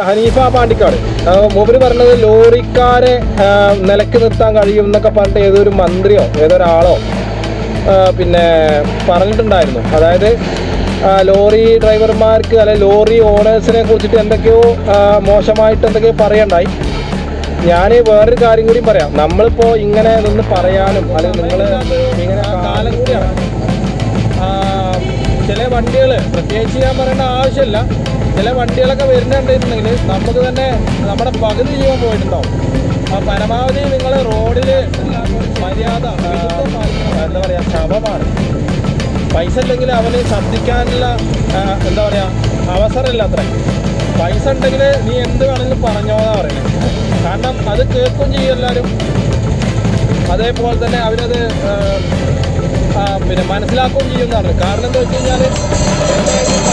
ഹനീഫ പാണ്ടിക്കാട്. മൂപ്പര് പറഞ്ഞത് ലോറിക്കാരെ നിലയ്ക്ക് നിർത്താൻ കഴിയും എന്നൊക്കെ പറഞ്ഞിട്ട് ഏതൊരു മന്ത്രിയോ ഏതൊരാളോ പിന്നെ പറഞ്ഞിട്ടുണ്ടായിരുന്നു. അതായത് ലോറി ഡ്രൈവർമാർക്ക് അല്ലെ ലോറി ഓണേഴ്സിനെ കുറിച്ചിട്ട് എന്തൊക്കെയോ മോശമായിട്ട് എന്തൊക്കെയോ പറയണ്ടായി. ഞാൻ വേറൊരു കാര്യം കൂടി പറയാം. നമ്മളിപ്പോൾ ഇങ്ങനെ നിന്ന് പറയാനും അല്ലെങ്കിൽ നിങ്ങൾ ഇങ്ങനെ കാലം കൂടിയാണ്. ചില വണ്ടികൾ പ്രത്യേകിച്ച് ഞാൻ പറയേണ്ട ആവശ്യമില്ല. ചില വണ്ടികളൊക്കെ വരുന്നുണ്ടെന്നുണ്ടെങ്കിൽ നമുക്ക് തന്നെ നമ്മുടെ പകുതി ജീവൻ പോയിട്ടുണ്ടാവും. അപ്പം പരമാവധി നിങ്ങൾ റോഡിൽ മര്യാദ എന്താ പറയുക ശവമാണ്. പൈസ ഇല്ലെങ്കിൽ അവന് ശബ്ദിക്കാനുള്ള എന്താ പറയുക അവസരമില്ല അത്ര പൈസ ഉണ്ടെങ്കിൽ നീ എന്ത് വേണമെങ്കിലും പറഞ്ഞോന്നാ പറയുന്നത് കാരണം അത് കേൾക്കും ചെയ്യും എല്ലാവരും അതേപോലെ തന്നെ അവരത് പിന്നെ മനസ്സിലാക്കുകയും ചെയ്യുന്നതാണ് കാരണം എന്താ വെച്ച് കഴിഞ്ഞാൽ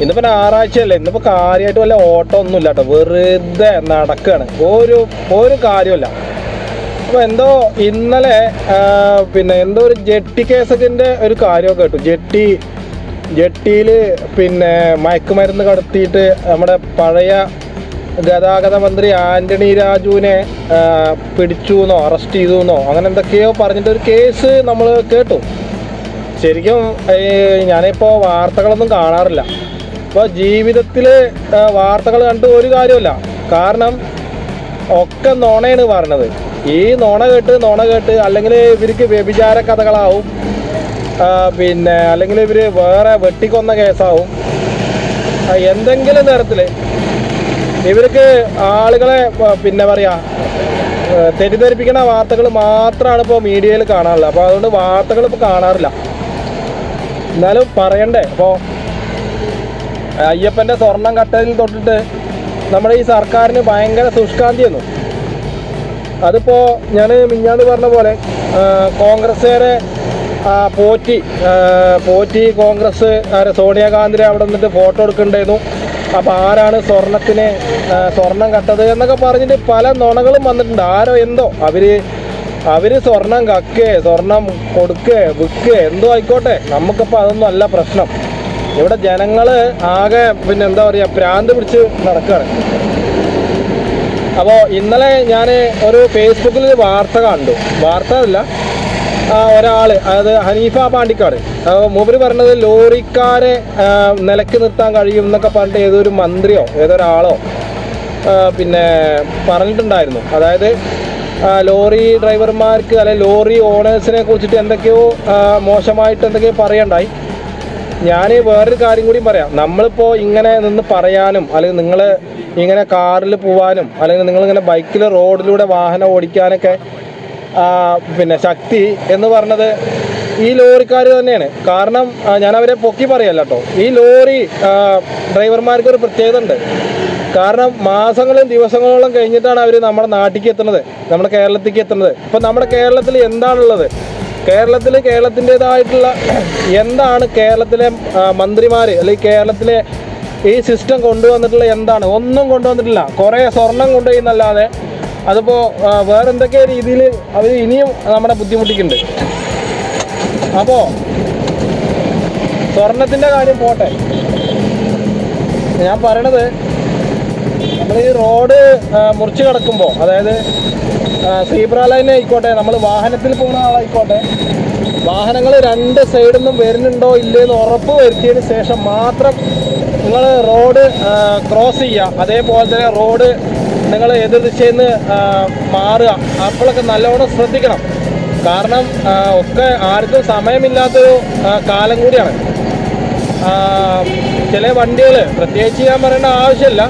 ഇന്നിപ്പോൾ ഞായറാഴ്ചയല്ലേ ഇന്നിപ്പോൾ കാര്യമായിട്ട് വല്ല ഓട്ടം ഒന്നുമില്ല കേട്ടോ വെറുതെ നടക്കുകയാണ് ഒരു ഒരു കാര്യമല്ല അപ്പോൾ എന്തോ ഇന്നലെ പിന്നെ എന്തോ ഒരു ജെട്ടി കേസൊക്കെ ഒരു കാര്യമൊക്കെ കേട്ടു. ജെട്ടി ജെട്ടിയിൽ പിന്നെ മയക്കുമരുന്ന് കടത്തിയിട്ട് നമ്മുടെ പഴയ ഗതാഗത മന്ത്രി ആന്റണി രാജുവിനെ പിടിച്ചു എന്നോ അറസ്റ്റ് ചെയ്തു എന്നോ അങ്ങനെ എന്തൊക്കെയോ പറഞ്ഞിട്ട് ഒരു കേസ് നമ്മൾ കേട്ടു. ശരിക്കും ഞാനിപ്പോൾ വാർത്തകളൊന്നും കാണാറില്ല. ഇപ്പോൾ ജീവിതത്തിൽ വാർത്തകൾ കണ്ട് ഒരു കാര്യമല്ല കാരണം ഒക്കെ നോണയാണ് പറഞ്ഞത്. ഈ നോണ കേട്ട് നോണ കേട്ട് അല്ലെങ്കിൽ ഇവർക്ക് വ്യഭിചാര കഥകളാവും. പിന്നെ അല്ലെങ്കിൽ ഇവർ വേറെ വെട്ടിക്കൊന്ന കേസാവും. എന്തെങ്കിലും തരത്തിൽ ഇവർക്ക് ആളുകളെ പിന്നെ പറയാ ആ, തെറ്റിദ്ധരിപ്പിക്കുന്ന വാർത്തകൾ മാത്രമാണ് ഇപ്പോൾ മീഡിയയിൽ കാണാറുള്ളത് അപ്പോൾ അതുകൊണ്ട് വാർത്തകൾ ഇപ്പോൾ കാണാറില്ല. എന്നാലും പറയണ്ടേ? അപ്പോൾ അയ്യപ്പന്റെ സ്വർണം കട്ടതിൽ തൊട്ടിട്ട് നമ്മുടെ ഈ സർക്കാരിന് ഭയങ്കര ശുഷ്കാന്തിയെന്നു അതിപ്പോൾ ഞാൻ മിഞ്ഞാന്ന് പറഞ്ഞ പോലെ കോൺഗ്രസ്സുകാരെ പോറ്റി പോറ്റി കോൺഗ്രസ് സോണിയാഗാന്ധിനെ അവിടെ നിന്നിട്ട് ഫോട്ടോ എടുക്കണ്ടായിരുന്നു. അപ്പോൾ ആരാണ് സ്വർണത്തിന് സ്വർണം കട്ടത് എന്നൊക്കെ പറഞ്ഞിട്ട് പല നുണകളും വന്നിട്ടുണ്ട്. ആരോ എന്തോ അവർ അവർ സ്വർണം കക്കേ സ്വർണം കൊടുക്കേ വിൽക്കേ എന്തോ ആയിക്കോട്ടെ. നമുക്കിപ്പോൾ അതൊന്നും അല്ല പ്രശ്നം. ഇവിടെ ജനങ്ങൾ ആകെ പിന്നെ എന്താ പറയുക പ്രാന്ത് പിടിച്ച് നടക്കുകയാണ് അപ്പോൾ ഇന്നലെ ഞാൻ ഒരു ഫേസ്ബുക്കിൽ വാർത്ത കണ്ടു. വാർത്ത അല്ല ഒരാൾ അതായത് ഹനീഫ പാണ്ടിക്കാട്. മൂപ്പര് പറഞ്ഞത് ലോറിക്കാരെ നിലയ്ക്ക് നിർത്താൻ കഴിയും എന്നൊക്കെ പറഞ്ഞിട്ട് ഏതൊരു മന്ത്രിയോ ഏതൊരാളോ പിന്നെ പറഞ്ഞിട്ടുണ്ടായിരുന്നു. അതായത് ലോറി ഡ്രൈവർമാർക്ക് അല്ലെ ലോറി ഓണേഴ്സിനെ കുറിച്ചിട്ട് എന്തൊക്കെയോ മോശമായിട്ട് എന്തൊക്കെയോ പറയണ്ടായി. ഞാൻ വേറൊരു കാര്യം കൂടി പറയാം. നമ്മളിപ്പോൾ ഇങ്ങനെ നിന്ന് പറയാനും അല്ലെങ്കിൽ നിങ്ങൾ ഇങ്ങനെ കാറിൽ പോവാനും അല്ലെങ്കിൽ നിങ്ങൾ ഇങ്ങനെ ബൈക്കിൽ റോഡിലൂടെ വാഹനം ഓടിക്കാനൊക്കെ പിന്നെ ശക്തി എന്ന് പറഞ്ഞത് ഈ ലോറിക്കാർ തന്നെയാണ്. കാരണം ഞാൻ അവരെ പൊക്കി പറയല്ല കേട്ടോ ഈ ലോറി ഡ്രൈവർമാർക്ക് ഒരു പ്രത്യേകത ഉണ്ട് കാരണം മാസങ്ങളും ദിവസങ്ങളോളം കഴിഞ്ഞിട്ടാണ് അവർ നമ്മുടെ നാട്ടിലേക്ക് എത്തുന്നത് നമ്മുടെ കേരളത്തിലേക്ക് എത്തുന്നത്. ഇപ്പം നമ്മുടെ കേരളത്തിൽ എന്താണുള്ളത്? കേരളത്തിൽ കേരളത്തിന്റെതായിട്ടുള്ള എന്താണ് കേരളത്തിലെ മന്ത്രിമാർ അല്ലെങ്കിൽ കേരളത്തിലെ ഈ സിസ്റ്റം കൊണ്ടുവന്നിട്ടുള്ള എന്താണ്? ഒന്നും കൊണ്ടുവന്നിട്ടില്ല. കുറേ സ്വർണം കൊണ്ടുപോയി എന്നല്ലാതെ അതിപ്പോൾ വേറെ എന്തൊക്കെ രീതിയിൽ അവർ ഇനിയും നമ്മളെ ബുദ്ധിമുട്ടിക്കുന്നുണ്ട്. അപ്പോൾ സ്വർണത്തിന്റെ കാര്യം പോട്ടെ. ഞാൻ പറയണത് നമ്മൾ ഈ റോഡ് മുറിച്ച് കിടക്കുമ്പോൾ അതായത് സീബ്ര ലൈൻ ആയിക്കോട്ടെ നമ്മൾ വാഹനത്തിൽ പോകുന്ന ആളായിക്കോട്ടെ വാഹനങ്ങൾ രണ്ട് സൈഡിൽ നിന്നും വരുന്നുണ്ടോ ഇല്ലയെന്ന് ഉറപ്പ് വരുത്തിയതിന് ശേഷം മാത്രം നിങ്ങൾ റോഡ് ക്രോസ് ചെയ്യുക അതേപോലെ തന്നെ റോഡ് നിങ്ങൾ എതിർ ദിശയിൽ നിന്ന് മാറുക. അപ്പോഴൊക്കെ നല്ലോണം ശ്രദ്ധിക്കണം. കാരണം ഒക്കെ ആർക്കും സമയമില്ലാത്തൊരു കാലം കൂടിയാണ്. ചില വണ്ടികൾ പ്രത്യേകിച്ച് ഞാൻ പറയേണ്ട ആവശ്യമില്ല.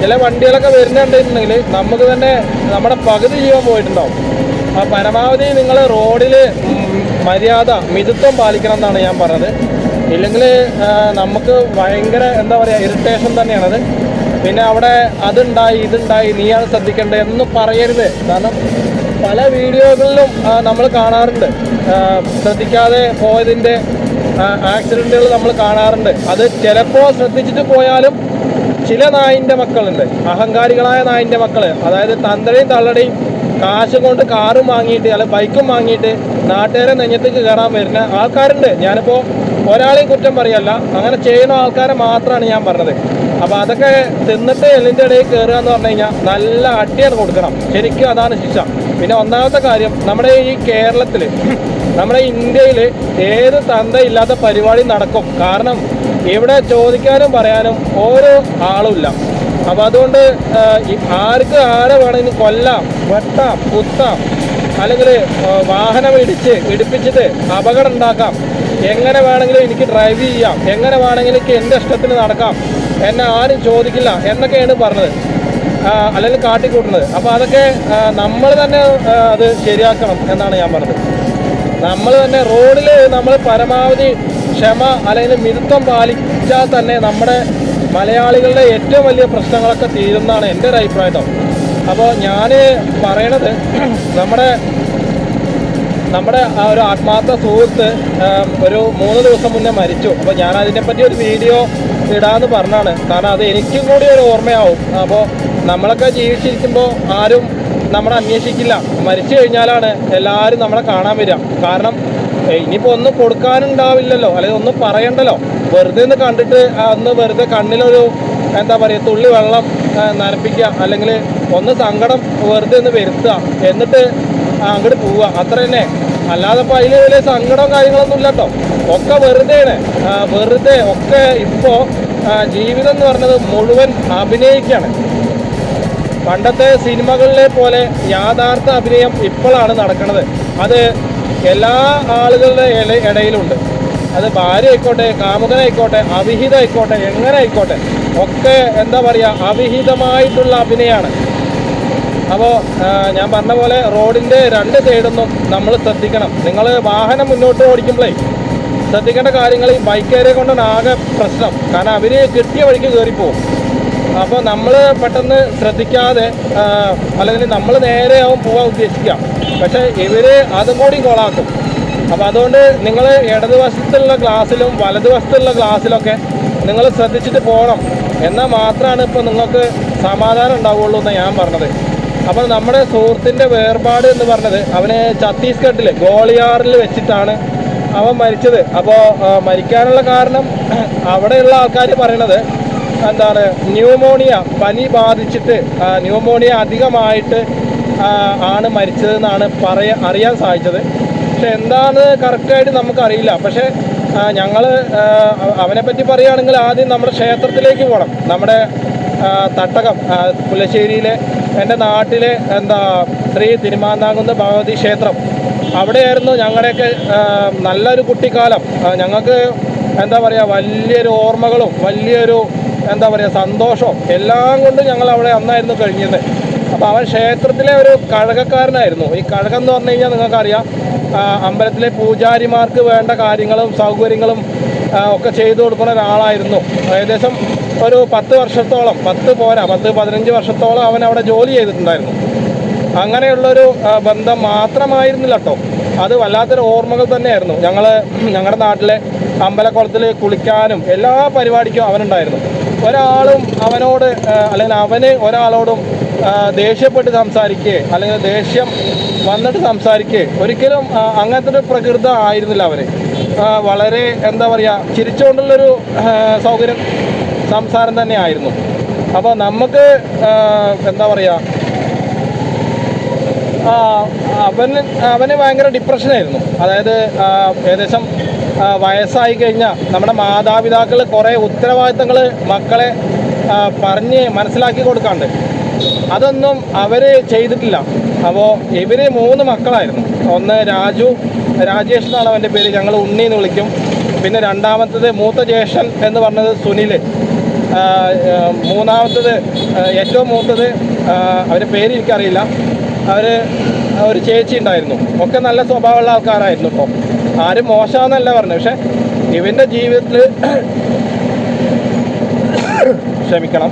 ചില വണ്ടികളൊക്കെ വരുന്നുണ്ടെന്നുണ്ടെങ്കിൽ നമുക്ക് തന്നെ നമ്മുടെ പകുതി ജീവൻ പോയിട്ടുണ്ടാവും. ആ പരമാവധി നിങ്ങൾ റോഡിൽ മര്യാദ മിതത്വം പാലിക്കണം എന്നാണ് ഞാൻ പറഞ്ഞത്. ഇല്ലെങ്കിൽ നമുക്ക് ഭയങ്കര എന്താ പറയുക ഇറിറ്റേഷൻ തന്നെയാണത്. പിന്നെ അവിടെ അതുണ്ടായി ഇതുണ്ടായി നീയാണ് ശ്രദ്ധിക്കേണ്ടത് എന്ന് പറയരുത്. കാരണം പല വീഡിയോകളിലും നമ്മൾ കാണാറുണ്ട്. ശ്രദ്ധിക്കാതെ പോയതിന്റെ ആക്സിഡന്റുകൾ നമ്മൾ കാണാറുണ്ട്. അത് ചിലപ്പോൾ ശ്രദ്ധിച്ചിട്ട് പോയാലും ചില നായിന്റെ മക്കളുണ്ട്. അഹങ്കാരികളായ നായിന്റെ മക്കൾ അതായത് തന്തടയും തള്ളടയും കാശ് കൊണ്ട് കാറും വാങ്ങിയിട്ട് അല്ല ബൈക്കും വാങ്ങിയിട്ട് നാട്ടുകാരെ നെഞ്ഞത്തേക്ക് കയറാൻ വരുന്ന ആൾക്കാരുണ്ട്. ഞാനിപ്പോൾ ഒരാളെയും കുറ്റം പറയല്ല. അങ്ങനെ ചെയ്യുന്ന ആൾക്കാരെ മാത്രമാണ് ഞാൻ പറഞ്ഞത്. അപ്പോൾ അതൊക്കെ തിന്നിട്ട് എല്ലിന്റെ ഇടയിൽ കയറുക എന്ന് പറഞ്ഞു കഴിഞ്ഞാൽ നല്ല അടിയാണ് കൊടുക്കണം. ശരിക്കും അതാണ് ശിക്ഷ. പിന്നെ ഒന്നാമത്തെ കാര്യം നമ്മുടെ ഈ കേരളത്തിൽ നമ്മുടെ ഇന്ത്യയിൽ ഏത് തന്തയില്ലാത്ത പരിപാടി നടക്കും? കാരണം ഇവിടെ ചോദിക്കാനും പറയാനും ഓരോ ആളുമില്ല. അപ്പം അതുകൊണ്ട് ആർക്ക് ആരെ വേണമെങ്കിലും കൊല്ലാം വെട്ടാം കുത്താം അല്ലെങ്കിൽ വാഹനം ഇടിച്ച് ഇടിപ്പിച്ചിട്ട് അപകടം ഉണ്ടാക്കാം. എങ്ങനെ വേണമെങ്കിലും എനിക്ക് ഡ്രൈവ് ചെയ്യാം. എങ്ങനെ വേണമെങ്കിലും എനിക്ക് എന്റെ ഇഷ്ടത്തിന് നടക്കാം. എന്നെ ആരും ചോദിക്കില്ല എന്നൊക്കെയാണ് പറഞ്ഞത്. അല്ലെങ്കിൽ കാട്ടിക്കൂട്ടുന്നത്. അപ്പോൾ അതൊക്കെ നമ്മൾ തന്നെ അത് ശരിയാക്കണം എന്നാണ് ഞാൻ പറഞ്ഞത്. നമ്മൾ തന്നെ റോഡിൽ നമ്മൾ പരമാവധി ക്ഷമ അല്ലെങ്കിൽ മിതത്വം പാലിച്ചാൽ തന്നെ നമ്മുടെ മലയാളികളുടെ ഏറ്റവും വലിയ പ്രശ്നങ്ങളൊക്കെ തീരുന്നതാണ് എന്റെ ഒരു അഭിപ്രായം അപ്പോൾ ഞാൻ പറയണത് നമ്മുടെ നമ്മുടെ ആ ഒരു ആത്മാർത്ഥ സുഹൃത്ത് ഒരു മൂന്ന് ദിവസം മുന്നേ മരിച്ചു. അപ്പോൾ ഞാൻ അതിനെപ്പറ്റി ഒരു വീഡിയോ ഇടാന്ന് പറഞ്ഞാണ്. കാരണം അത് എനിക്കും കൂടി ഒരു ഓർമ്മയാവും. അപ്പോൾ നമ്മളൊക്കെ ജീവിച്ചിരിക്കുമ്പോൾ ആരും നമ്മളെ അന്വേഷിക്കില്ല. മരിച്ചു കഴിഞ്ഞാലാണ് എല്ലാവരും നമ്മളെ കാണാൻ വരിക. കാരണം ഇനിയിപ്പോൾ ഒന്നും കൊടുക്കാനുണ്ടാവില്ലല്ലോ അല്ലെങ്കിൽ ഒന്നും പറയണ്ടല്ലോ. വെറുതെ ഒന്ന് കണ്ടിട്ട് അന്ന് വെറുതെ കണ്ണിലൊരു എന്താ പറയുക തുള്ളി വെള്ളം നനപ്പിക്കുക അല്ലെങ്കിൽ ഒന്ന് സങ്കടം വെറുതെ ഒന്ന് വരുത്തുക എന്നിട്ട് അങ്ങോട്ട് പോവുക. അത്ര തന്നെ. അല്ലാതെ ഇപ്പോൾ അതിൽ വലിയ സങ്കടവും കാര്യങ്ങളൊന്നും ഇല്ല കേട്ടോ ഒക്കെ വെറുതെയാണ്. വെറുതെ ഒക്കെ ഇപ്പോൾ ജീവിതം എന്ന് പറഞ്ഞത് മുഴുവൻ അഭിനയിക്കുകയാണ്. പണ്ടത്തെ സിനിമകളിലെ പോലെ യാഥാർത്ഥ അഭിനയം ഇപ്പോഴാണ് നടക്കുന്നത് അത് എല്ലാ ആളുകളുടെ ഇട- ഇടയിലുണ്ട്. അത് ഭാര്യ ആയിക്കോട്ടെ കാമുകനായിക്കോട്ടെ അവിഹിതമായിക്കോട്ടെ എങ്ങനെ ആയിക്കോട്ടെ ഒക്കെ എന്താ പറയുക അവിഹിതമായിട്ടുള്ള അഭിനയമാണ് അപ്പോൾ ഞാൻ പറഞ്ഞ പോലെ റോഡിന്റെ രണ്ട് സൈഡൊന്നും നമ്മൾ ശ്രദ്ധിക്കണം. നിങ്ങൾ വാഹനം മുന്നോട്ട് ഓടിക്കുമ്പോഴേ ശ്രദ്ധിക്കേണ്ട കാര്യങ്ങൾ ഈ ബൈക്കേരെ കൊണ്ടാണ് ആകെ പ്രശ്നം. കാരണം അവർ കിട്ടിയ വഴിക്ക് കയറിപ്പോവും അപ്പോൾ നമ്മൾ പെട്ടെന്ന് ശ്രദ്ധിക്കാതെ അല്ലെങ്കിൽ നമ്മൾ നേരെയാവും പോകാൻ ഉദ്ദേശിക്കുക. പക്ഷേ ഇവർ അതും കൂടി കൊളാക്കും. അപ്പോൾ അതുകൊണ്ട് നിങ്ങൾ ഇടതുവശത്തുള്ള ഗ്ലാസ്സിലും വലതുവശത്തുള്ള ഗ്ലാസ്സിലൊക്കെ നിങ്ങൾ ശ്രദ്ധിച്ചിട്ട് പോകണം എന്നാൽ മാത്രമാണ് ഇപ്പോൾ നിങ്ങൾക്ക് സമാധാനം ഉണ്ടാവുള്ളൂ എന്ന് ഞാൻ പറഞ്ഞത്. അപ്പോൾ നമ്മുടെ സുഹൃത്തിന്റെ വേർപാട് എന്ന് പറഞ്ഞത് അവന് ഛത്തീസ്ഗഡിൽ ഗോളിയാറിൽ വെച്ചിട്ടാണ് അവൻ മരിച്ചത്. അപ്പോൾ മരിക്കാനുള്ള കാരണം അവിടെയുള്ള ആൾക്കാർ പറയണത് എന്താണ് ന്യൂമോണിയ പനി ബാധിച്ചിട്ട് ന്യൂമോണിയ അധികമായിട്ട് ആണ് മരിച്ചതെന്നാണ് പറയ അറിയാൻ സാധിച്ചത്. പക്ഷെ എന്താണ് കറക്റ്റായിട്ട് നമുക്കറിയില്ല. പക്ഷേ ഞങ്ങൾ അവനെ പറ്റി പറയുകയാണെങ്കിൽ ആദ്യം നമ്മുടെ ക്ഷേത്രത്തിലേക്ക് പോകണം. നമ്മുടെ തട്ടകം പുലശ്ശേരിയിലെ എന്റെ നാട്ടിലെ എന്താ ശ്രീ തിരുമാന്താങ്കുന്ന് ഭഗവതി ക്ഷേത്രം. അവിടെയായിരുന്നു ഞങ്ങളുടെയൊക്കെ നല്ലൊരു കുട്ടിക്കാലം. ഞങ്ങൾക്ക് എന്താ പറയുക വലിയൊരു ഓർമ്മകളും വലിയൊരു എന്താ പറയുക സന്തോഷവും എല്ലാം കൊണ്ടും ഞങ്ങൾ അവിടെ അന്നായിരുന്നു കഴിഞ്ഞത് അപ്പോൾ അവൻ ക്ഷേത്രത്തിലെ ഒരു കഴകക്കാരനായിരുന്നു. ഈ കഴകം എന്ന് പറഞ്ഞു കഴിഞ്ഞാൽ നിങ്ങൾക്കറിയാം അമ്പലത്തിലെ പൂജാരിമാർക്ക് വേണ്ട കാര്യങ്ങളും സൗകര്യങ്ങളും ഒക്കെ ചെയ്തു കൊടുക്കുന്ന ഒരാളായിരുന്നു. ഏകദേശം ഒരു പത്ത് വർഷത്തോളം പത്ത് പോരാ പത്ത് പതിനഞ്ച് വർഷത്തോളം അവൻ അവിടെ ജോലി ചെയ്തിട്ടുണ്ടായിരുന്നു. അങ്ങനെയുള്ളൊരു ബന്ധം മാത്രമായിരുന്നില്ല കേട്ടോ അത് വല്ലാത്തൊരു ഓർമ്മകൾ തന്നെയായിരുന്നു. ഞങ്ങൾ ഞങ്ങളുടെ നാട്ടിലെ അമ്പലക്കുളത്തിൽ കുളിക്കാനും എല്ലാ പരിപാടിക്കും അവനുണ്ടായിരുന്നു. ഒരാളും അവനോട് അല്ലെങ്കിൽ അവന് ഒരാളോടും ദേഷ്യപ്പെട്ട് സംസാരിക്കുകയോ അല്ലെങ്കിൽ ദേഷ്യം വന്നിട്ട് സംസാരിക്കുകയോ ഒരിക്കലും അങ്ങനത്തെ ഒരു പ്രകൃതം ആയിരുന്നില്ല അവർ വളരെ എന്താ പറയുക ചിരിച്ചുകൊണ്ടുള്ളൊരു സൗകര്യം സംസാരം തന്നെ ആയിരുന്നു. അപ്പോൾ നമുക്ക് എന്താ പറയുക അവന് അവന് ഭയങ്കര ഡിപ്രഷനായിരുന്നു അതായത് ഏകദേശം വയസ്സായി കഴിഞ്ഞാൽ നമ്മുടെ മാതാപിതാക്കൾ കുറേ ഉത്തരവാദിത്തങ്ങൾ മക്കളെ പറഞ്ഞ് മനസ്സിലാക്കി കൊടുക്കാണ്ട്. അതൊന്നും അവർ ചെയ്തിട്ടില്ല. അപ്പോൾ ഇവർ മൂന്ന് മക്കളായിരുന്നു. ഒന്ന് രാജു രാജേഷ് എന്നാണ് അവന്റെ പേര്. ഞങ്ങൾ ഉണ്ണി എന്ന് വിളിക്കും. പിന്നെ രണ്ടാമത്തത് മൂത്ത ജേഷൻ എന്ന് പറഞ്ഞത് സുനിൽ. മൂന്നാമത്തത് ഏറ്റവും മൂത്തത് അവരുടെ പേര് എനിക്കറിയില്ല. അവർ ഒരു ചേച്ചി ഉണ്ടായിരുന്നു. ഒക്കെ നല്ല സ്വഭാവമുള്ള ആൾക്കാരായിരുന്നു ഇപ്പോൾ ആരും മോശമെന്നല്ല പറഞ്ഞു പക്ഷെ ഇവന്റെ ജീവിതത്തിൽ ക്ഷമിക്കണം.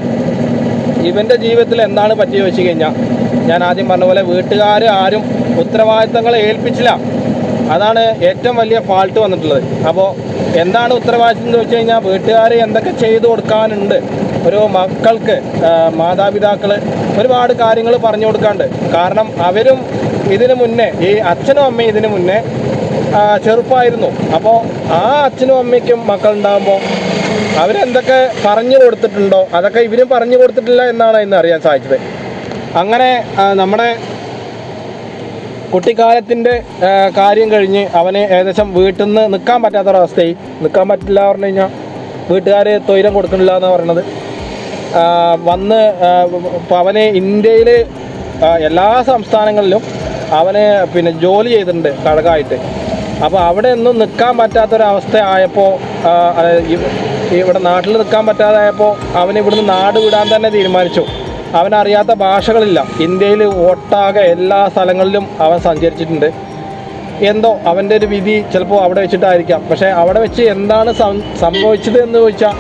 ഇവന്റെ ജീവിതത്തിൽ എന്താണ് പറ്റിയത് വെച്ച് കഴിഞ്ഞാൽ ഞാൻ ആദ്യം പറഞ്ഞ പോലെ വീട്ടുകാർ ആരും ഉത്തരവാദിത്തങ്ങൾ ഏൽപ്പിച്ചില്ല. അതാണ് ഏറ്റവും വലിയ ഫാൾട്ട് വന്നിട്ടുള്ളത്. അപ്പോൾ എന്താണ് ഉത്തരവാദിത്തം എന്ന് വെച്ച് കഴിഞ്ഞാൽ വീട്ടുകാർ എന്തൊക്കെ ചെയ്തു കൊടുക്കാനുണ്ട്? ഒരു മക്കൾക്ക് മാതാപിതാക്കൾ ഒരുപാട് കാര്യങ്ങൾ പറഞ്ഞു കൊടുക്കാണ്ട് കാരണം അവരും ഇതിനു മുന്നേ ഈ അച്ഛനും അമ്മയും ഇതിനു മുന്നേ ചെറുപ്പമായിരുന്നു അപ്പോൾ ആ അച്ഛനും അമ്മയ്ക്കും മക്കളുണ്ടാകുമ്പോൾ അവരെന്തൊക്കെ പറഞ്ഞു കൊടുത്തിട്ടുണ്ടോ? അതൊക്കെ ഇവരും പറഞ്ഞു കൊടുത്തിട്ടില്ല എന്നാണ് ഇന്ന് അറിയാൻ സാധിച്ചത്. അങ്ങനെ നമ്മുടെ കുട്ടിക്കാലത്തിന്റെ കാര്യം കഴിഞ്ഞ് അവന് ഏകദേശം വീട്ടിൽ നിന്ന് നിൽക്കാൻ പറ്റാത്തൊരവസ്ഥയായി. നിൽക്കാൻ പറ്റില്ല പറഞ്ഞു കഴിഞ്ഞാൽ വീട്ടുകാർ തൊയിലം കൊടുക്കണില്ല എന്ന് പറയണത്. വന്ന് ഇപ്പോൾ അവന് ഇന്ത്യയിൽ എല്ലാ സംസ്ഥാനങ്ങളിലും അവന് പിന്നെ ജോലി ചെയ്തിട്ടുണ്ട് കഴകായിട്ട് അപ്പോൾ അവിടെ ഒന്നും നിൽക്കാൻ പറ്റാത്തൊരവസ്ഥ ആയപ്പോൾ ഇവിടെ നാട്ടിൽ നിൽക്കാൻ പറ്റാതായപ്പോൾ അവൻ ഇവിടുന്ന് നാട് വിടാൻ തന്നെ തീരുമാനിച്ചു. അവനറിയാത്ത ഭാഷകളില്ല. ഇന്ത്യയിൽ ഒട്ടാകെ എല്ലാ സ്ഥലങ്ങളിലും അവൻ സഞ്ചരിച്ചിട്ടുണ്ട്. എന്തോ അവന്റെ ഒരു വിധി ചിലപ്പോൾ അവിടെ വെച്ചിട്ടായിരിക്കാം. പക്ഷേ അവിടെ വെച്ച് എന്താണ് സംഭവിച്ചത് എന്ന് ചോദിച്ചാൽ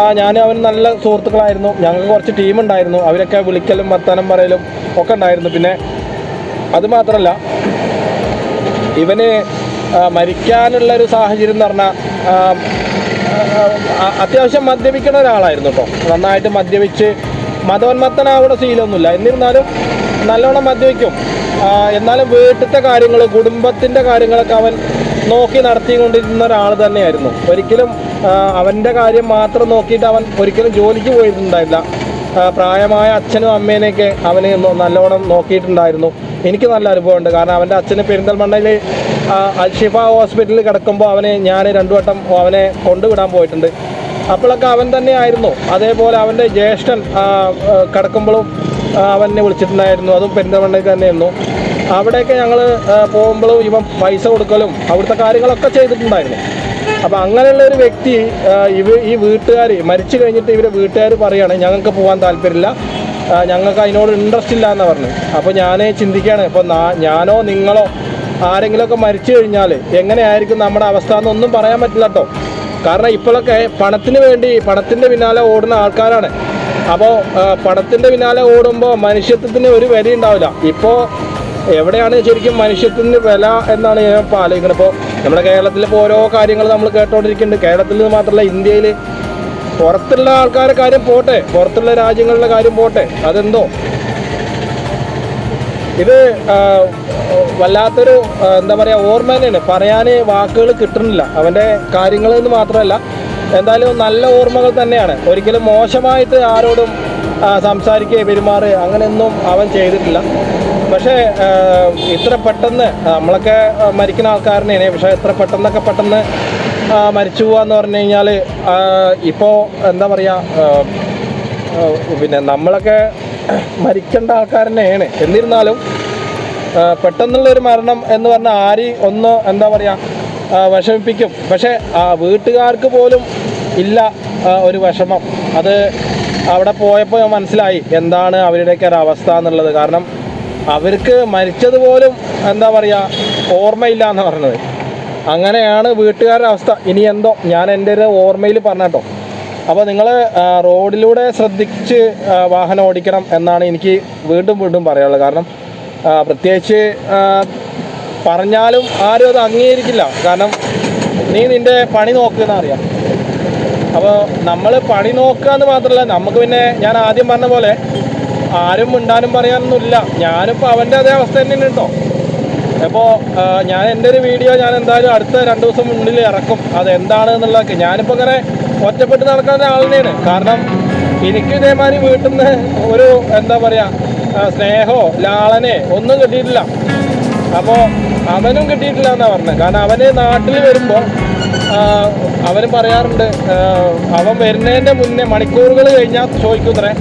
ആ ഞാൻ അവൻ നല്ല സുഹൃത്തുക്കളായിരുന്നു. ഞങ്ങൾക്ക് കുറച്ച് ടീമുണ്ടായിരുന്നു അവരൊക്കെ വിളിക്കലും വർത്താനം പറയലും ഒക്കെ ഉണ്ടായിരുന്നു. പിന്നെ അതുമാത്രമല്ല ഇവന് മരിക്കാനുള്ളൊരു സാഹചര്യം എന്ന് പറഞ്ഞാൽ അത്യാവശ്യം മദ്യപിക്കുന്ന ഒരാളായിരുന്നു കേട്ടോ നന്നായിട്ട് മദ്യപിച്ച് മതോന്മത്തനാവുന്ന ശീലമൊന്നുമില്ല. എന്നിരുന്നാലും നല്ലോണം മദ്യപിക്കും. എന്നാലും വീട്ടിലത്തെ കാര്യങ്ങൾ കുടുംബത്തിന്റെ കാര്യങ്ങളൊക്കെ അവൻ നോക്കി നടത്തിക്കൊണ്ടിരുന്ന ഒരാൾ തന്നെയായിരുന്നു. ഒരിക്കലും അവന്റെ കാര്യം മാത്രം നോക്കിയിട്ട് അവൻ ഒരിക്കലും ജോലിക്ക് പോയിട്ടുണ്ടായില്ല. പ്രായമായ അച്ഛനും അമ്മേനെയൊക്കെ അവന് നല്ലോണം നോക്കിയിട്ടുണ്ടായിരുന്നു. എനിക്ക് നല്ല അനുഭവമുണ്ട്. കാരണം അവന്റെ അച്ഛന് പെരിന്തൽമണ്ണയിൽ അൽഷിഫ ഹോസ്പിറ്റലിൽ കിടക്കുമ്പോൾ അവനെ ഞാൻ രണ്ടു വട്ടം അവനെ കൊണ്ടുവിടാൻ പോയിട്ടുണ്ട്. അപ്പോഴൊക്കെ അവൻ തന്നെയായിരുന്നു അതേപോലെ അവന്റെ ജ്യേഷ്ഠൻ കിടക്കുമ്പോഴും അവനെ വിളിച്ചിട്ടുണ്ടായിരുന്നു. അതും പെരിന്തൽമണ്ണയിൽ തന്നെയായിരുന്നു. അവിടെയൊക്കെ ഞങ്ങൾ പോകുമ്പോഴും ഇവൻ പൈസ കൊടുക്കലും അവിടുത്തെ കാര്യങ്ങളൊക്കെ ചെയ്തിട്ടുണ്ടായിരുന്നു. അപ്പോൾ അങ്ങനെയുള്ള ഒരു വ്യക്തി ഇവ ഈ വീട്ടുകാർ മരിച്ചു കഴിഞ്ഞിട്ട് ഇവരെ വീട്ടുകാർ പറയാണ് ഞങ്ങൾക്ക് പോകാൻ താല്പര്യമില്ല. ഞങ്ങൾക്ക് അതിനോട് ഇൻട്രസ്റ്റ് ഇല്ല എന്ന് പറഞ്ഞു. അപ്പോൾ ഞാൻ ചിന്തിക്കുകയാണ് ഇപ്പോൾ ഞാനോ നിങ്ങളോ ആരെങ്കിലുമൊക്കെ മരിച്ചു കഴിഞ്ഞാൽ എങ്ങനെയായിരിക്കും നമ്മുടെ അവസ്ഥ എന്നൊന്നും പറയാൻ പറ്റില്ല കേട്ടോ കാരണം ഇപ്പോഴൊക്കെ പണത്തിന് വേണ്ടി പണത്തിന്റെ പിന്നാലെ ഓടുന്ന ആൾക്കാരാണ്. അപ്പോൾ പണത്തിന്റെ പിന്നാലെ ഓടുമ്പോൾ മനുഷ്യത്വത്തിന് ഒരു വില ഉണ്ടാവില്ല ഇപ്പോൾ എവിടെയാണ് ശരിക്കും മനുഷ്യത്തിന് വില എന്നാണ് ഞാൻ ഇപ്പോൾ ആലോചിക്കുന്നത്. ഇപ്പോൾ നമ്മുടെ കേരളത്തിൽ ഇപ്പോൾ ഓരോ കാര്യങ്ങൾ നമ്മൾ കേട്ടോണ്ടിരിക്കുന്നുണ്ട്. കേരളത്തിൽ നിന്ന് മാത്രമല്ല ഇന്ത്യയിൽ പുറത്തുള്ള ആൾക്കാരെ കാര്യം പോട്ടെ പുറത്തുള്ള രാജ്യങ്ങളുടെ കാര്യം പോട്ടെ അതെന്തോ? ഇത് വല്ലാത്തൊരു എന്താ പറയുക ഓർമ്മ തന്നെയാണ് പറയാൻ വാക്കുകൾ കിട്ടുന്നില്ല. അവന്റെ കാര്യങ്ങൾ എന്ന് മാത്രമല്ല എന്തായാലും നല്ല ഓർമ്മകൾ തന്നെയാണ്. ഒരിക്കലും മോശമായിട്ട് ആരോടും സംസാരിക്കുകയോ പെരുമാറുകയോ അങ്ങനെയൊന്നും അവൻ ചെയ്തിട്ടില്ല. പക്ഷേ ഇത്ര പെട്ടെന്ന് നമ്മളൊക്കെ മരിക്കുന്ന ആൾക്കാരനെയാണ്. പക്ഷേ ഇത്ര പെട്ടെന്നൊക്കെ പെട്ടെന്ന് മരിച്ചു പോവാന്ന് പറഞ്ഞു കഴിഞ്ഞാൽ ഇപ്പോൾ എന്താ പറയുക പിന്നെ നമ്മളൊക്കെ മരിക്കേണ്ട ആൾക്കാർ തന്നെയാണ് എന്നിരുന്നാലും പെട്ടെന്നുള്ള പെട്ടെന്നുള്ളൊരു മരണം എന്ന് പറഞ്ഞാൽ ആരി ഒന്ന് എന്താ പറയുക വിഷമിപ്പിക്കും. പക്ഷേ വീട്ടുകാർക്ക് പോലും ഇല്ല ഒരു വിഷമം. അത് അവിടെ പോയപ്പോൾ മനസ്സിലായി എന്താണ് അവരുടെയൊക്കെ ഒരു അവസ്ഥ എന്നുള്ളത്. കാരണം അവർക്ക് മരിച്ചത് പോലും എന്താ പറയുക ഓർമ്മയില്ല എന്ന് പറഞ്ഞത്. അങ്ങനെയാണ് വീട്ടുകാരുടെ അവസ്ഥ. ഇനി എന്തോ ഞാൻ എന്റെ ഒരു ഓർമ്മയിൽ പറഞ്ഞട്ടോ അപ്പോൾ നിങ്ങൾ റോഡിലൂടെ ശ്രദ്ധിച്ച് വാഹനം ഓടിക്കണം എന്നാണ് എനിക്ക് വീണ്ടും വീണ്ടും പറയാനുള്ളത്. കാരണം പ്രത്യേകിച്ച് പറഞ്ഞാലും ആരും അത് അംഗീകരിക്കില്ല. കാരണം നീ നിന്റെ പണി നോക്കുന്ന അറിയാം. അപ്പോൾ നമ്മൾ പണി നോക്കുക എന്ന് മാത്രമല്ല നമുക്ക് പിന്നെ ഞാൻ ആദ്യം പറഞ്ഞ പോലെ ആരും മിണ്ടാനും പറയാനൊന്നുമില്ല. ഞാനിപ്പോൾ അവന്റെ അതേ അവസ്ഥ തന്നെയാണ് കേട്ടോ അപ്പോൾ ഞാൻ എന്റെ ഒരു വീഡിയോ ഞാൻ എന്തായാലും അടുത്ത രണ്ട് ദിവസം മുന്നിൽ ഇറക്കും. അത് എന്താണ് എന്നുള്ളതൊക്കെ. ഞാനിപ്പോൾ ഇങ്ങനെ ഒറ്റപ്പെട്ട് നടക്കുന്ന ആളിനെയാണ് കാരണം എനിക്ക് ഇതേമാതിരി വീട്ടിൽ നിന്ന് ഒരു എന്താ പറയുക സ്നേഹമോ ലാളനെ ഒന്നും കിട്ടിയിട്ടില്ല. അപ്പോൾ അവനും കിട്ടിയിട്ടില്ല എന്നാണ് പറഞ്ഞത് കാരണം അവന് നാട്ടിൽ വരുമ്പോൾ അവൻ പറയാറുണ്ട് അവൻ വരുന്നതിന്റെ മുന്നേ മണിക്കൂറുകൾ കഴിഞ്ഞാൽ ചോദിക്കുന്നേ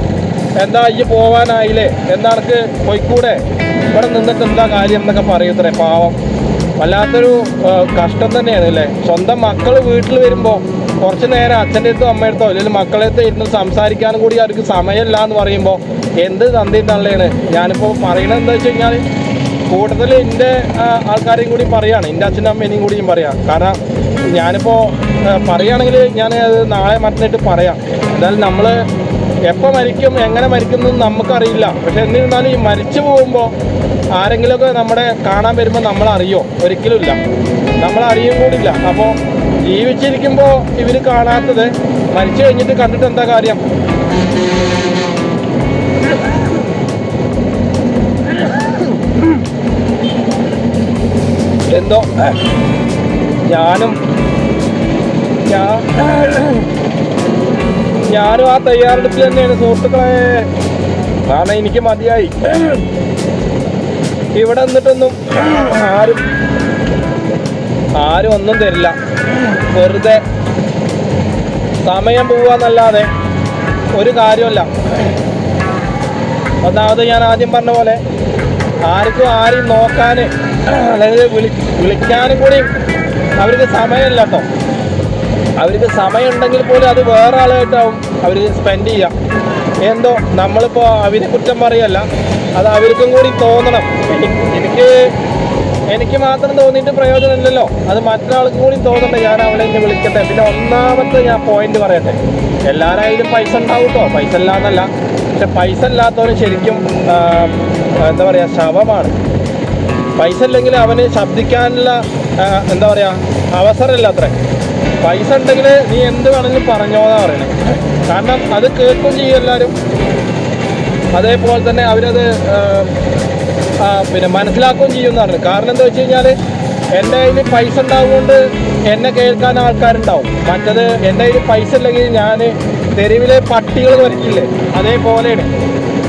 എന്താ ഈ പോവാനായില്ലേ? എന്താ എനിക്ക് പോയിക്കൂടെ? ഇവിടെ നിന്നിട്ട് എന്താ കാര്യം എന്നൊക്കെ പറയൂത്രേ പാവം. വല്ലാത്തൊരു കഷ്ടം തന്നെയാണ് അല്ലേ? സ്വന്തം മക്കൾ വീട്ടിൽ വരുമ്പോൾ കുറച്ച് നേരം അച്ഛന്റെ അടുത്തോ അമ്മയുടെ അടുത്തോ അല്ലെങ്കിൽ മക്കളെ അടുത്തോ ഇരുന്ന് സംസാരിക്കാനും കൂടി അവർക്ക് സമയമില്ല എന്ന് പറയുമ്പോൾ എന്ത് തന്തിയും തള്ളയാണ്? ഞാനിപ്പോൾ പറയണത് എന്താ വെച്ച് കഴിഞ്ഞാൽ കൂടുതൽ എന്റെ ആൾക്കാരെയും കൂടി പറയാണ്. എന്റെ അച്ഛനും അമ്മേനെയും കൂടിയും പറയാം. കാരണം ഞാനിപ്പോൾ പറയുകയാണെങ്കിൽ ഞാൻ അത് നാളെ മറ്റന്നിട്ട് പറയാം. എന്തായാലും നമ്മൾ എപ്പോൾ മരിക്കും എങ്ങനെ മരിക്കുന്നു എന്ന് നമുക്കറിയില്ല. പക്ഷെ എന്നിരുന്നാലും ഈ മരിച്ചു പോകുമ്പോൾ ആരെങ്കിലുമൊക്കെ നമ്മുടെ കാണാൻ വരുമ്പോൾ നമ്മൾ അറിയോ ഒരിക്കലുമില്ല. നമ്മൾ അറിയും കൂടില്ല അപ്പോൾ ജീവിച്ചിരിക്കുമ്പോൾ ഇവർ കാണാത്തത് മരിച്ചു കഴിഞ്ഞിട്ട് കണ്ടിട്ട് എന്താ കാര്യം? എന്തോ? ഞാനും ഞാൻ ഞാനും ആ തയ്യാറെടുപ്പിൽ തന്നെയാണ് സുഹൃത്തുക്കളെ. കാരണം എനിക്ക് മതിയായി. ഇവിടെ നിന്നിട്ടൊന്നും ആരും ആരും ഒന്നും തരില്ല. വെറുതെ സമയം പോവാന്നല്ലാതെ ഒരു കാര്യമല്ല ഒന്നാമത് ഞാൻ ആദ്യം പറഞ്ഞ പോലെ ആർക്കും ആരെയും നോക്കാൻ അല്ലെങ്കിൽ വിളി വിളിക്കാനും കൂടി അവർക്ക് സമയമില്ല കേട്ടോ. അവർക്ക് സമയമുണ്ടെങ്കിൽ പോലും അത് വേറെ ആളായിട്ടാവും. അവർ സ്പെൻഡ് ചെയ്യാം. എന്തോ നമ്മളിപ്പോൾ അവരെ കുറ്റം പറയല്ല. അത് അവർക്കും കൂടി തോന്നണം. എനിക്ക് എനിക്ക് മാത്രം തോന്നിയിട്ട് പ്രയോജനമില്ലല്ലോ. അത് മറ്റൊരാൾക്കും കൂടി തോന്നട്ടെ ഞാൻ അവളെ എന്നെ വിളിക്കട്ടെ. പിന്നെ ഒന്നാമത്തെ ഞാൻ പോയിന്റ് പറയട്ടെ. എല്ലാവരായാലും പൈസ ഉണ്ടാവും കേട്ടോ പൈസ ഇല്ലാന്നല്ല. പക്ഷെ പൈസ ഇല്ലാത്തവന് ശരിക്കും എന്താ പറയുക ശവമാണ്. പൈസ ഇല്ലെങ്കിൽ അവന് ശബ്ദിക്കാനുള്ള എന്താ പറയുക അവസരമില്ല അത്ര. പൈസ ഉണ്ടെങ്കിൽ നീ എന്ത് വേണമെങ്കിലും പറഞ്ഞോന്നാ പറയണേ. കാരണം അത് കേൾക്കും ചെയ്യും എല്ലാവരും അതേപോലെ തന്നെ അവരത് പിന്നെ മനസ്സിലാക്കുകയും പറഞ്ഞു കാരണം എന്താ വെച്ച് കഴിഞ്ഞാൽ എന്റെ കയ്യിൽ പൈസ ഉണ്ടാവുകൊണ്ട് എന്നെ കേൾക്കാൻ ആൾക്കാരുണ്ടാവും. മറ്റത് എന്റെ കയ്യിൽ പൈസ ഇല്ലെങ്കിൽ ഞാൻ തെരുവിലെ പട്ടികൾ വരയ്ക്കില്ലേ അതേപോലെയാണ്.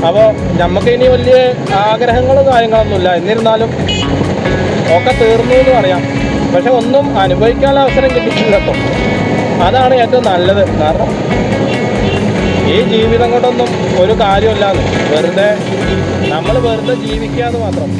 അപ്പോൾ നമുക്ക് ഇനി വലിയ ആഗ്രഹങ്ങളും കാര്യങ്ങളൊന്നുമില്ല. എന്നിരുന്നാലും ഒക്കെ തീർന്നു എന്ന് പറയാം. പക്ഷെ ഒന്നും അനുഭവിക്കാനുള്ള അവസരം കിട്ടിയിട്ടില്ല കേട്ടോ അതാണ് ഏറ്റവും നല്ലത്. കാരണം ഈ ജീവിതം കൊണ്ടൊന്നും ഒരു കാര്യമില്ലാന്ന് വെറുതെ നമ്മൾ വെറുതെ ജീവിക്കാന്ന് മാത്രം.